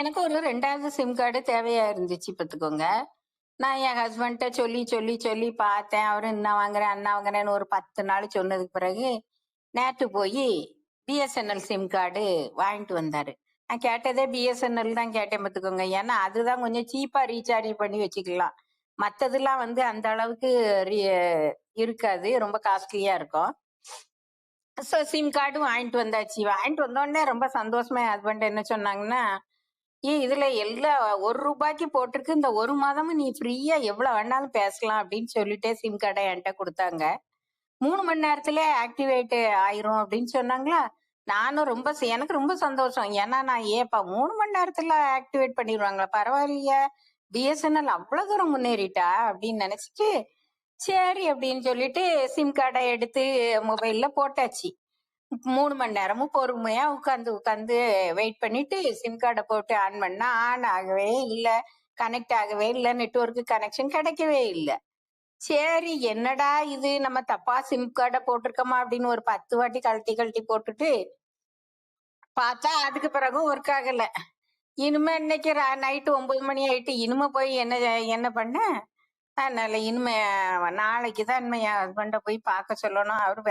எனக்கு ஒரு ரெண்டாவது சிம் கார்டு தேவையா இருந்துச்சு பார்த்துக்கோங்க. நான் என் ஹஸ்பண்ட்ட சொல்லி சொல்லி சொல்லி பார்த்தேன். அவரு என்ன வாங்குறேன் அண்ணா வாங்குறேன்னு ஒரு பத்து நாள் சொன்னதுக்கு பிறகு நேற்று போய் பிஎஸ்என்எல் சிம் கார்டு வாங்கிட்டு வந்தாரு. நான் கேட்டதே பிஎஸ்என்எல் தான் கேட்டேன் பார்த்துக்கோங்க. ஏன்னா அதுதான் கொஞ்சம் சீப்பா ரீசார்ஜ் பண்ணி வச்சுக்கலாம். மற்றதெல்லாம் வந்து அந்த அளவுக்கு இருக்காது. ரொம்ப காஸ்ட்லியா இருக்கும். ஸோ சிம் கார்டு வாங்கிட்டு வந்தாச்சு. வாங்கிட்டு வந்தோடனே ரொம்ப சந்தோஷமா என் ஹஸ்பண்ட் என்ன சொன்னாங்கன்னா ஏ இதுல எல்லா ஒரு ரூபாய்க்கு போட்டிருக்கு இந்த ஒரு மாதமும் நீ ஃப்ரீயா எவ்வளவு வேணாலும் பேசலாம் அப்படின்னு சொல்லிட்டே சிம் கார்டை என்கிட்ட கொடுத்தாங்க. மூணு மணி நேரத்துல ஆக்டிவேட் ஆயிரும் அப்படின்னு சொன்னாங்களா? நானும் ரொம்ப எனக்கு ரொம்ப சந்தோஷம். ஏன்னா நான் ஏப்பா மூணு மணி நேரத்துல ஆக்டிவேட் பண்ணிடுவாங்களா? பரவாயில்லையா. பிஎஸ்என்எல் அவ்வளவு தூரம் முன்னேறிட்டா அப்படின்னு நினைச்சிட்டு சரி அப்படின்னு சொல்லிட்டு சிம் கார்டை எடுத்து மொபைல்ல போட்டாச்சு. மூணு மணி நேரமும் பொறுமையா உட்காந்து உட்காந்து வெயிட் பண்ணிட்டு சிம் கார்டை போட்டு ஆன் பண்ணா ஆன் ஆகவே இல்லை கனெக்ட் ஆகவே இல்லை நெட்வொர்க் கனெக்ஷன் கிடைக்கவே இல்லை. சரி என்னடா இது? நம்ம தப்பா சிம் கார்டை போட்டிருக்கோமா அப்படின்னு ஒரு பத்து வாட்டி கழட்டி கழட்டி போட்டுட்டு பார்த்தா அதுக்கு பிறகும் ஒர்க் ஆகல. இனிமே இன்னைக்கு நைட்டு ஒன்பது மணி ஆயிட்டு இனிமே போய் என்ன என்ன பண்ண? அதனால இனிமே நாளைக்கு தான் இனிமே என் ஹஸ்பண்ட போய் பார்க்க சொல்லணும். அவர்